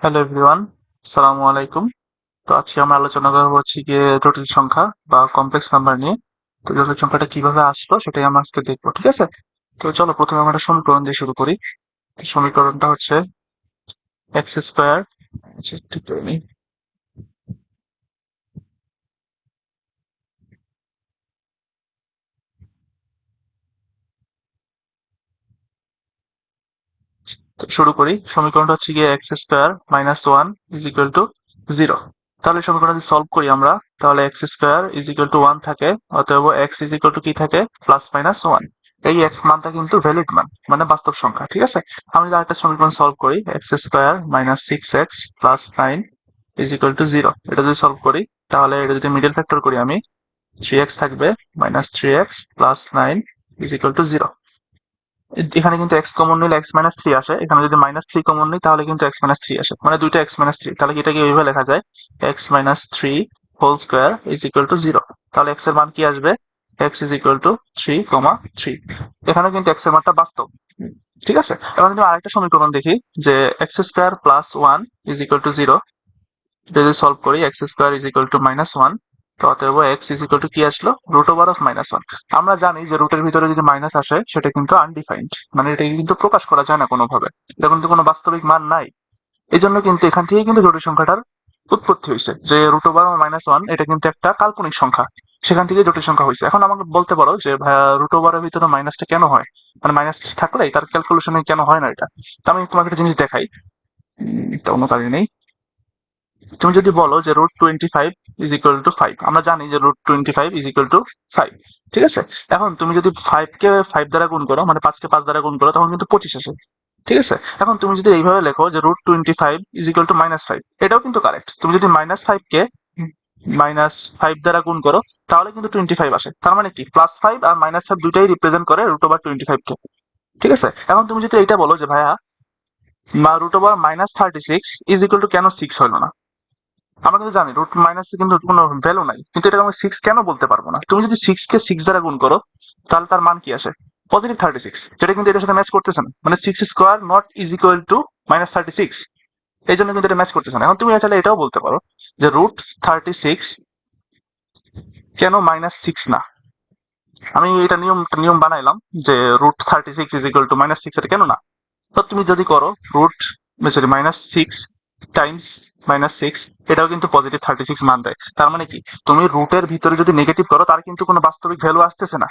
Hello everyone সালামু আলাইকুম তো আজকে আমরা আলোচনা করব হচ্ছে গিয়ে জটিল সংখ্যা বা কমপ্লেক্স নাম্বার নিয়ে। তো জটিল সংখ্যাটা কীভাবে আসলো সেটাই আমরা আজকে দেখব, ঠিক আছে? তো চলো প্রথমে আমরা একটা সমীকরণ দিয়ে শুরু করি। সমীকরণটা হচ্ছে এক্স স্কোয়ার ঠিক করে নিই। শুরু করি। সমীকরণটা হচ্ছে গিয়ে x square minus one is equal to zero তাহলে সমীকরণটা যদি সলভ করি আমরা। তাহলে x square is equal to one থাকে, অতএব এক্স ইজ ইকুয়াল টু কি থাকে? প্লাস মাইনাস ওয়ান এই এক মানটা কিন্তু ভ্যালিড মান মানে বাস্তব সংখ্যা, ঠিক আছে? আমি যদি আরেকটা সমীকরণ সলভ করি x square minus six x plus nine is equal to zero এটা যদি সলভ করি, তাহলে এটা যদি মিডল ফ্যাক্টর করি আমি থ্রি এক্স থাকবে minus three x plus nine is equal to zero এখানে কিন্তু এক্স কমন নিলে এক্স মাইনাস থ্রি আসে। এখানে যদি মাইনাস থ্রি কমন নিই, তাহলে কিন্তু এক্স মাইনাস থ্রি আসে। মানে দুইটা এক্স মাইনাস থ্রি তাহলে এটাকে এইভাবে লেখা যায় x minus three whole square is equal to zero তাহলে এক্সের মান কি আসবে? X is equal to three comma three এখানে কিন্তু এক্সের মানটা বাস্তব। ঠিক আছে? এবার যদি আরেকটা সমীকরণ দেখি, যে x square plus one is equal to zero যদি সলভ করি x square is equal to minus one তো অতএব এক্স ইজ ইকুয়াল টু কি আসলো? Root over of minus one আমরা জানি যে রুটের ভিতরে যদি মাইনাস আসে, সেটা কিন্তু আনডিফাইন্ড মানে এটাকে কিন্তু প্রকাশ করা যায় না কোনোভাবে। এটা কিন্তু কোনো বাস্তবিক মান নাই। এই জন্য কিন্তু এখান থেকে কিন্তু জটিল সংখ্যাটার উৎপত্তি হয়েছে। যে রুট ওভার মাইনাস ওয়ান এটা কিন্তু একটা কাল্পনিক সংখ্যা। সেখান থেকে জটিল সংখ্যা হয়েছে। এখন আমাকে বলতে পারো যে রুট ওভারের ভিতরে মাইনাসটা কেন হয়? মানে মাইনাস থাকলে তার ক্যালকুলেশনে কেন হয় না এটা? তো আমি তোমাকে একটা জিনিস দেখাই। এটা অন্য কারণে নেই। তুমি যদি বলো যে root twenty five is equal to five আমরা জানি যে root twenty five is equal to five ঠিক আছে? এখন তুমি যদি ফাইভ কে ফাইভ দ্বারা গুণ করো মানে পাঁচকে পাঁচ দ্বারা গুণ করো, তখন কিন্তু পঁচিশ আসে, ঠিক আছে? এখন তুমি যদি এইভাবে লেখো যে root twenty five is equal to minus five এটাও কিন্তু কারেক্ট তুমি যদি মাইনাস ফাইভ কে মাইনাস ফাইভ দ্বারা গুণ করো, তাহলে কিন্তু টোয়েন্টি ফাইভ আসে। তার মানে কি? প্লাস ফাইভ আর মাইনাস ফাইভ দুইটাই রিপ্রেজেন্ট করে রুট ওভার টোয়েন্টি ফাইভ কে, ঠিক আছে? এখন তুমি যদি এইটা বলো যে ভাইয়া root over minus thirty six is equal to কেন সিক্স হলো না? আমরা কিন্তু জানি রুট মাইনাস কিন্তু কোনো ভ্যালু নাই। কিন্তু এটা আমি সিক্স কেন বলতে পারব না? তুমি যদি সিক্স কে সিক্স দ্বারা গুণ করো, তাহলে তার মান কি আসে? পজিটিভ থার্টি সিক্স যেটা কিন্তু এটার সাথে ম্যাচ করতেছে না। মানে six square not is equal to minus thirty six এই জন্য কিন্তু এটা ম্যাচ করতেছে না। এখন তুমি চাইলে এটাও বলতে পারো যে রুট থার্টি সিক্স কেন মাইনাস সিক্স না? আমি এটা নিয়ম নিয়ম বানাইলাম যে root thirty six is equal to minus six এটা কেন না? তো তুমি যদি করো root sorry minus six times minus six এটাও কিন্তু পজিটিভ থার্টি সিক্স মান দেয়। তার মানে কি? তুমি রুটের ভিতরে যদি নেগেটিভ করো, তার কিন্তু কোনো বাস্তবিক ভ্যালু আসতেছে না।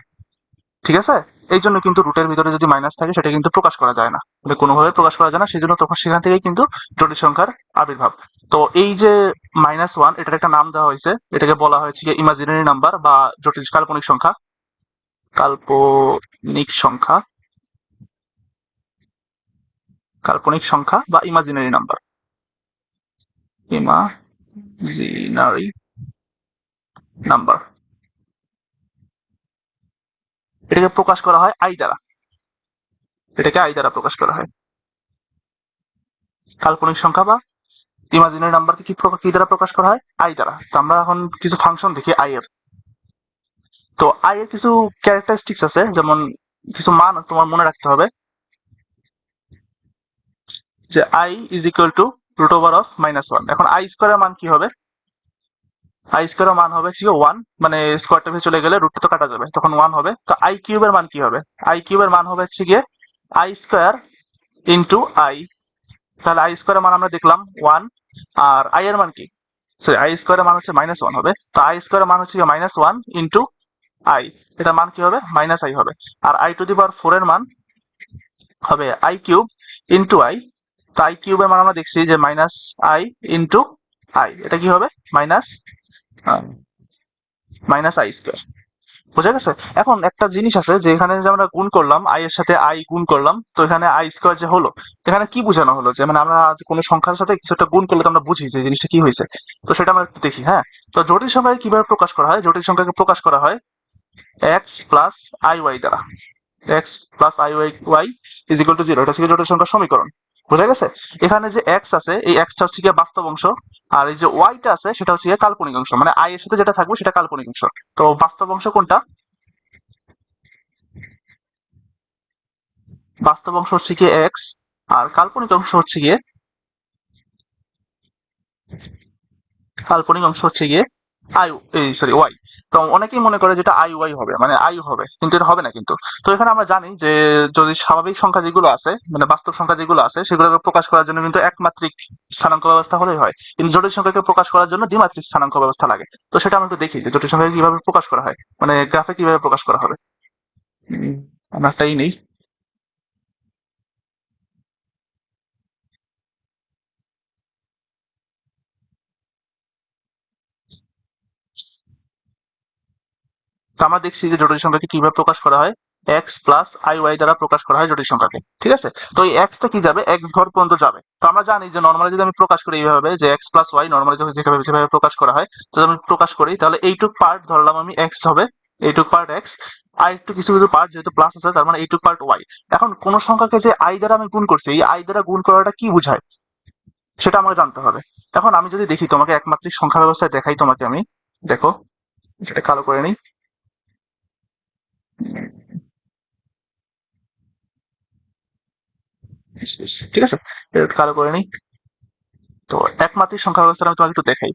ঠিক আছে? এই জন্য কিন্তু রুটের ভিতরে যদি মাইনাস থাকে, সেটা কিন্তু প্রকাশ করা যায় না। মানে কোনোভাবে প্রকাশ করা যায় না সেই জন্য তখন সেখান থেকে কিন্তু জটিল সংখ্যার আবির্ভাব। তো এই যে মাইনাস ওয়ান এটার একটা নাম দেওয়া হয়েছে। এটাকে বলা হয়েছে যে ইমাজিনারি নাম্বার বা জটিল কাল্পনিক সংখ্যা। কাল্পনিক সংখ্যা। কাল্পনিক সংখ্যা বা ইমাজিনারি নাম্বার ইমাজিনারি নাম্বার এটাকে প্রকাশ করা হয় আই দ্বারা এটাকে আই দ্বারা প্রকাশ করা হয়। কাল্পনিক সংখ্যা বা ইমাজিনারি নাম্বারকে কি কি দ্বারা প্রকাশ করা হয়? আই দ্বারা তো আমরা এখন কিছু ফাংশন দেখি আই এর। তো আই এর কিছু ক্যারেক্টারিস্টিক্স আছে, যেমন কিছু মান তোমার মনে রাখতে হবে। যে i is equal to root over of minus one এখন আই স্কোয়ারের মান কি হবে? আই স্কোয়ারের মান হবে কি ওয়ান মানে স্কোয়ারটা ভেতরে চলে গেলে রুটটা তো কাটা যাবে। তখন ওয়ান হবে। তো আই কিউবের মান কি হবে? আই কিউবের মান হবে হচ্ছে গিয়ে আই স্কোয়ার ইন্টু আই তাহলে আই স্কোয়ারের মান আমরা দেখলাম ওয়ান আর আই এর মান কি? সরি আই স্কোয়ারের মান হচ্ছে মাইনাস ওয়ান হবে। তো আই স্কোয়ারের মান হচ্ছে মাইনাস ওয়ান ইন্টু আই এটার মান কি হবে? মাইনাস আই হবে। আর i to the power four এর মান হবে আই কিউব ইন্টু আই তো আই কিউবের মান আমরা দেখছি যে মাইনাস আই ইন্টু আই এটা কি হবে? মাইনাস মাইনাস আই স্কোয়ার বুঝা গেছে? এখন একটা জিনিস আছে যে এখানে যে আমরা গুণ করলাম আই এর সাথে আই গুণ করলাম, তো এখানে আই স্কোয়ার যে হলো, এখানে কি বোঝানো হলো? যে মানে আমরা কোনো সংখ্যার সাথে কিছু একটা গুণ করলে তো আমরা বুঝি যে জিনিসটা কি হয়েছে। তো সেটা আমরা একটু দেখি হ্যাঁ? তো জটিল সংখ্যাকে কীভাবে প্রকাশ করা হয়? জটিল সংখ্যাকে প্রকাশ করা হয় এক্স প্লাস আই ওয়াই দ্বারা। X plus i y y is to zero এটা হচ্ছে জটিল সংখ্যার সমীকরণ। বুঝা গেছে? এখানে যে এক্স আছে, এই এক্সটা হচ্ছে গিয়ে বাস্তব অংশ, আর এই যে ওয়াইটা আছে, সেটা হচ্ছে গিয়ে কাল্পনিক অংশ মানে আই এর সাথে যেটা থাকবে সেটা কাল্পনিক অংশ। তো বাস্তব অংশ কোনটা? বাস্তব অংশ হচ্ছে গিয়ে এক্স আর কাল্পনিক অংশ হচ্ছে গিয়ে, কাল্পনিক অংশ হচ্ছে গিয়ে আই, এই সরি ওয়াই। তো অনেকেই মনে করে যেটা আই, ওয়াই হবে মানে আই হবে, কিন্তু এটা হবে না কিন্তু। তো এখানে আমরা জানি যে যদি স্বাভাবিক সংখ্যা যেগুলো আছে মানে বাস্তব সংখ্যা যেগুলো আছে, সেগুলোকে প্রকাশ করার জন্য কিন্তু একমাত্রিক স্থানাঙ্ক ব্যবস্থা হলেই হয়। কিন্তু জটিল সংখ্যাকে প্রকাশ করার জন্য দ্বিমাত্রিক স্থানাঙ্ক ব্যবস্থা লাগে। তো সেটা আমরা একটু দেখি যে জটিল সংখ্যাকে কীভাবে প্রকাশ করা হয় মানে গ্রাফে কীভাবে প্রকাশ করা হবে। আমরা একটাই নেই। তো আমরা দেখছি যে জটিল সংখ্যাকে কীভাবে প্রকাশ করা হয়? এক্স প্লাস আই ওয়াই দ্বারা প্রকাশ করা হয় জটিল সংখ্যাকে, ঠিক আছে? তো এই এক্সটা কি যাবে? এক্স ঘর পর্যন্ত যাবে। তো আমরা জানি যে নর্মালি যদি আমি প্রকাশ করি এইভাবে যে এক্স প্লাস ওয়াই নর্মালি যখন যেভাবে যেভাবে প্রকাশ করা হয়, তো আমি প্রকাশ করি, তাহলে এইটুক পার্ট ধরলাম আমি এক্স হবে, এইটুক পার্ট এক্স আর একটু কিছু কিছু পার্ট যেহেতু প্লাস আছে, তার মানে এইটুক পার্ট ওয়াই এখন কোন সংখ্যাকে যে আই দ্বারা আমি গুণ করছি, এই আই দ্বারা গুণ করাটা কি বোঝায়? সেটা আমাকে জানতে হবে। এখন আমি যদি দেখি তোমাকে একমাত্রিক সংখ্যা ব্যবস্থায় দেখাই তোমাকে আমি, দেখো, সেটা কালো করে নিই। ঠিক আছে। কালো করে নিই। তো একমাত্রিক সংখ্যা ব্যবস্থা আমি তোমাকে একটু দেখাই।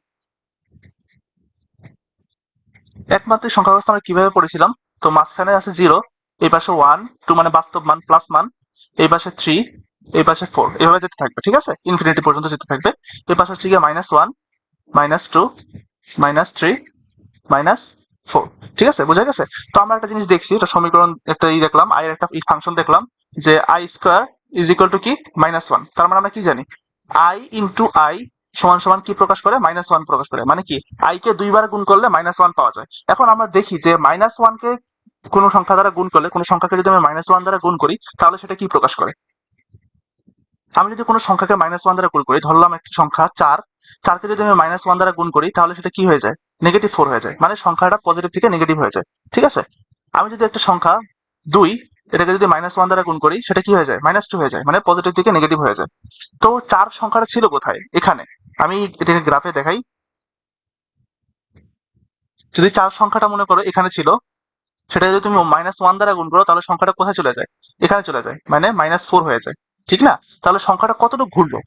একমাত্রিক সংখ্যা ব্যবস্থা আমরা কীভাবে পড়েছিলাম? তো মাঝখানে আছে জিরো এই পাশে ওয়ান টু মানে বাস্তব মান প্লাস মান, এই পাশে থ্রি এই পাশে ফোর এভাবে যেতে থাকবে, ঠিক আছে? ইনফিনিটি পর্যন্ত যেতে থাকবে। এই পাশে হচ্ছে গিয়ে minus one minus two minus three minus four ঠিক আছে, বোঝা গেছে? তো আমরা একটা জিনিস দেখছি, এটা সমীকরণ একটা ই দেখলাম আই এর একটা ফাংশন দেখলাম, যে i square is equal to কি? মাইনাস ওয়ান তার মানে আমরা কি জানি? আই ইন্টু আই সমান সমান কি প্রকাশ করে? মাইনাস ওয়ান প্রকাশ করে। মানে কি? আই কে দুইবার গুণ করলে মাইনাস ওয়ান পাওয়া যায়। এখন আমরা দেখি যে মাইনাস ওয়ান কে কোনো সংখ্যা দ্বারা গুণ করলে, কোনো সংখ্যাকে যদি আমি মাইনাস ওয়ান দ্বারা গুণ করি, তাহলে সেটা কি প্রকাশ করে? আমি যদি কোনো সংখ্যাকে মাইনাস ওয়ান দ্বারা গুণ করি, ধরলাম একটি সংখ্যা চার, চারকে যদি আমি মাইনাস ওয়ান দ্বারা গুণ করি, তাহলে সেটা কি হয়ে যায়? নেগেটিভ ফোর হয়ে যায়। মানে সংখ্যাটা পজিটিভ থেকে নেগেটিভ হয়ে যায়। ঠিক আছে? আমি যদি একটা সংখ্যা দুই, এটাকে যদি মাইনাস ওয়ান দ্বারা গুণ করি, সেটা কি হয়ে যায়? মাইনাস টু হয়ে যায়। মানে পজিটিভ থেকে নেগেটিভ হয়ে যায়। তো চার সংখ্যাটা ছিল কোথায়? এখানে। আমি এটাকে গ্রাফে দেখাই। যদি চার সংখ্যাটা মনে করো এখানে ছিল, সেটা যদি তুমি মাইনাস ওয়ান দ্বারা গুণ করো, তাহলে সংখ্যাটা কোথায় চলে যায়? এখানে চলে যায়। মানে মাইনাস ফোর হয়ে যায়। ঠিক না? তাহলে সংখ্যাটা কতটুকু ঘুরলো?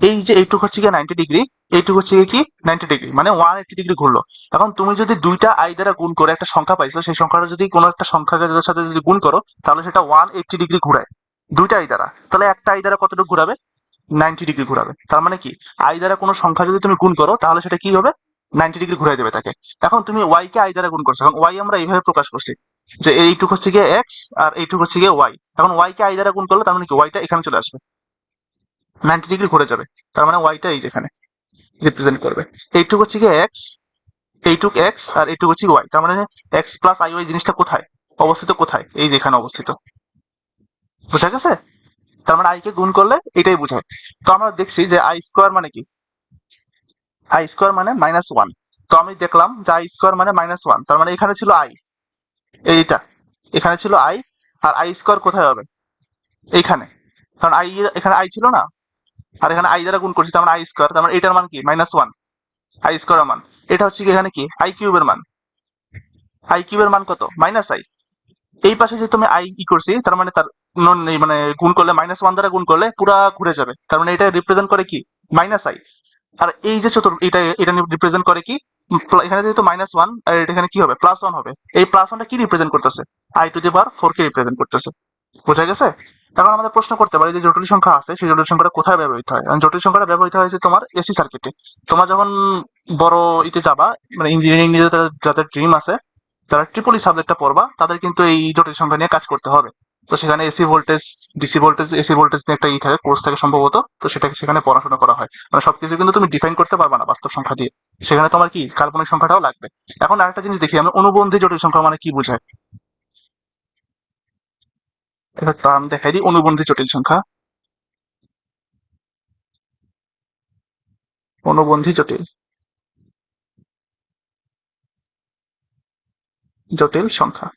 এই যে এইটুকু হচ্ছে গিয়ে নাইনটি ডিগ্রি এইটুকু হচ্ছে গিয়ে কি নাইনটি ডিগ্রি মানে ওয়ান এইটি ডিগ্রি ঘুরলো। এখন তুমি যদি দুইটা আই দ্বারা গুণ করে একটা সংখ্যা পাইছো, সেই সংখ্যাটা যদি কোনো একটা সংখ্যাকে সাথে যদি গুণ করো, তাহলে সেটা ওয়ান এইটি ডিগ্রি ঘুরায়। দুইটা আই দ্বারা। তাহলে একটা আই দ্বারা কতটুকু ঘুরাবে? নাইনটি ডিগ্রি ঘুরাবে। তার মানে কি? আই দ্বারা কোনো সংখ্যা যদি তুমি গুণ করো, তাহলে সেটা কি হবে? নাইনটি ডিগ্রি ঘুরাই দেবে তাকে। এখন তুমি ওয়াই কে আই দ্বারা গুণ করছ। এখন ওয়াই আমরা এইভাবে প্রকাশ করছি যে এইটুকু হচ্ছে গিয়ে এক্স আর এইটুকু হচ্ছে গিয়ে ওয়াই এখন ওয়াই কে আই দ্বারা গুণ করলে তার মানে কি? ওয়াইটা এখানে চলে আসবে। নাইনটি ডিগ্রি ঘুরে যাবে। তার মানে ওয়াইটা এই যেখানে রিপ্রেজেন্ট করবে। এইটুকু হচ্ছে কি এক্স এইটুক এক্স আর এইটুকু হচ্ছে ওয়াই তার মানে এক্স প্লাস আই ওয়াই জিনিসটা কোথায়? অবস্থিত কোথায়? এই যেখানে অবস্থিত। বুঝা গেছে? তার মানে আই কে গুণ করলে এটাই বোঝায়। তো আমরা দেখছি যে আই স্কোয়ার মানে কি? আই স্কোয়ার মানে মাইনাস ওয়ান তো আমি দেখলাম যে আই স্কোয়ার মানে মাইনাস ওয়ান তার মানে এখানে ছিল আই এইটা। এখানে ছিল আই আর আই স্কোয়ার কোথায় হবে? এইখানে। কারণ আই এখানে আই ছিল না? আর এখানে আই দ্বারা গুণ করছি, তার মানে আই স্কোয়ার তার মানে এটার মান কি? মাইনাস ওয়ান আই স্কোয়ার মান। এটা হচ্ছে কি এখানে কি? আই কিউবের মান। আই কিউবের মান কত? মাইনাস আই এই পাশে যেহেতু আমি আই ই করছি, তার মানে তার মানে গুণ করলে মাইনাস ওয়ান দ্বারা গুণ করলে পুরা ঘুরে যাবে। তার মানে এটা রিপ্রেজেন্ট করে কি? মাইনাস আই আর এই যে চতুর এটা এটা রিপ্রেজেন্ট করে কি? এখানে যেহেতু মাইনাস ওয়ান আর এটা এখানে কি হবে? প্লাস ওয়ান হবে। এই প্লাস ওয়ানটা কি রিপ্রেজেন্ট করতেছে? I to the power four K represent করতেছে। বোঝা গেছে? এখন আমাদের প্রশ্ন করতে পারি যে জটিল সংখ্যা আছে, সেই জটিল সংখ্যাটা কোথায় ব্যবহৃত হয়? জটিল সংখ্যাটা ব্যবহৃত হয়েছে তোমার এসি সার্কিটে তোমার যখন বড় ইতে যাবা মানে ইঞ্জিনিয়ারিং নিয়ে যাদের ড্রিম আছে, যারা ট্রিপলি সাবজেক্টটা পড়বা, তাদের কিন্তু এই জটিল সংখ্যা নিয়ে কাজ করতে হবে। তো সেখানে AC voltage DC voltage AC voltage নিয়ে একটা ই থাকে কোর্স থাকে সম্ভবত, তো সেটাকে সেখানে পড়াশোনা করা হয়। মানে সবকিছু কিন্তু তুমি ডিফাইন করতে পারবা না বাস্তব সংখ্যা দিয়ে। সেখানে তোমার কি, কাল্পনিক সংখ্যাটাও লাগবে। এখন আরেকটা জিনিস দেখি আমরা অনুবন্ধী জটিল সংখ্যা মানে কি বোঝায়? একটা টার্ম দেখাই অনুবন্ধী জটিল সংখ্যা। অনুবন্ধী জটিল। জটিল সংখ্যা।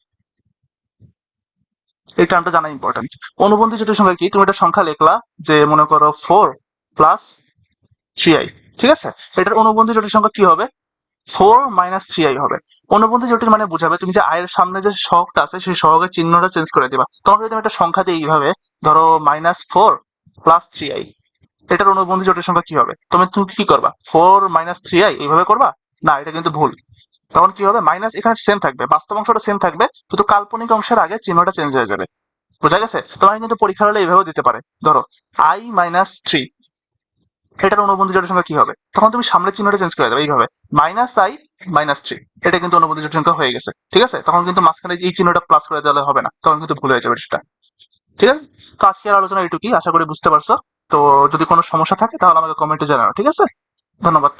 এই টার্মটা জানা ইম্পর্টেন্ট অনুবন্ধী জটিল সংখ্যা কি? তুমি একটা সংখ্যা লিখলা যে মনে করো ফোর প্লাস থ্রি আই ঠিক আছে? এটার অনুবন্ধী জটিল সংখ্যা কি হবে? ফোর মাইনাস থ্রি আই হবে। অনুবন্ধী জটিল মানে বুঝাবে। তুমি যে আয়ের সামনে যে সহগটা আছে, সেই সহগের চিহ্নটা চেঞ্জ করে দিবা। তোমাকে যদি একটা সংখ্যা দিই এইভাবে, ধরো minus four plus three i এটার অনুবন্ধী জটিল সংখ্যা কি হবে? তুমি তুমি কি করবা? ফোর মাইনাস থ্রি আই এইভাবে করবা? না, এটা কিন্তু ভুল। তখন কি হবে? মাইনাস এখানে সেম থাকবে। বাস্তব অংশটা সেম থাকবে কিন্তু কাল্পনিক অংশের আগে চিহ্নটা চেঞ্জ হয়ে যাবে। বোঝা গেছে? তোমাকে কিন্তু পরীক্ষার হলে এইভাবে দিতে পারে। ধরো আই মাইনাস থ্রি এটার অনুবন্ধী জোটের সংখ্যা কি হবে? তখন তুমি সামনের চিহ্নটা চেঞ্জ করে দেবে এইভাবে। মাইনাস আই মাইনাস থ্রি এটা কিন্তু অনুবন্ধী জটিল সংখ্যা হয়ে গেছে। ঠিক আছে? তখন কিন্তু মাঝখানে এই চিহ্নটা প্লাস করে দেওয়া হবে না। তখন কিন্তু ভুল হয়ে যাবে সেটা। ঠিক আছে? তো আজকের আলোচনা এটুকুই। আশা করি বুঝতে পারছ। তো যদি কোনো সমস্যা থাকে তাহলে আমাকে কমেন্টে জানাও। ঠিক আছে? ধন্যবাদ।